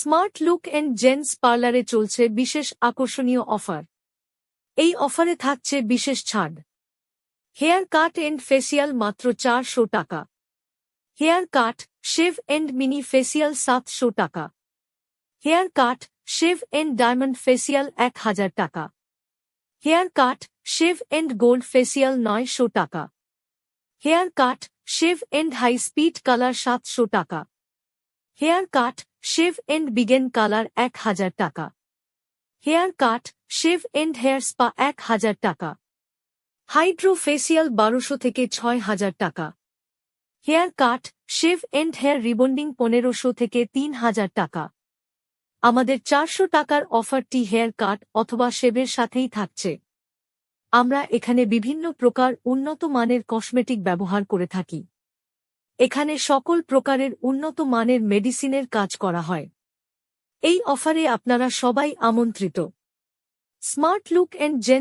Smart look and gents পার্লারে চলছে বিশেষ আকর্ষণীয় অফার। এই অফারে থাকছে বিশেষ ছাড়। হেয়ার কাট এন্ড ফেসিয়াল মাত্র চারশো টাকা। Hair cut, shave and mini facial সাতশো টাকা। Hair cut, shave and diamond facial এক হাজার টাকা। Hair cut, shave and gold facial নয়শো টাকা। Hair cut, shave and high speed colour সাতশো টাকা। Hair cut shave and Bigen colour এক হাজার টাকা। Hair cut shave and hair spa এক হাজার টাকা। হাইড্রো ফেসিয়াল বারোশো থেকে ছয় হাজার টাকা। Hair cut shave and hair rebonding পনেরোশো থেকে তিন হাজার টাকা। আমাদের চারশো টাকার অফারটি হেয়ার কাট অথবা শেভের সাথেই থাকছে। আমরা এখানে বিভিন্ন প্রকার উন্নত মানের কসমেটিক ব্যবহার করে থাকি। এখানে সকল প্রকারের উন্নত মানের মেডিসিনের কাজ করা হয়। এই অফারে আপনারা সবাই আমন্ত্রিত। Smart look and gen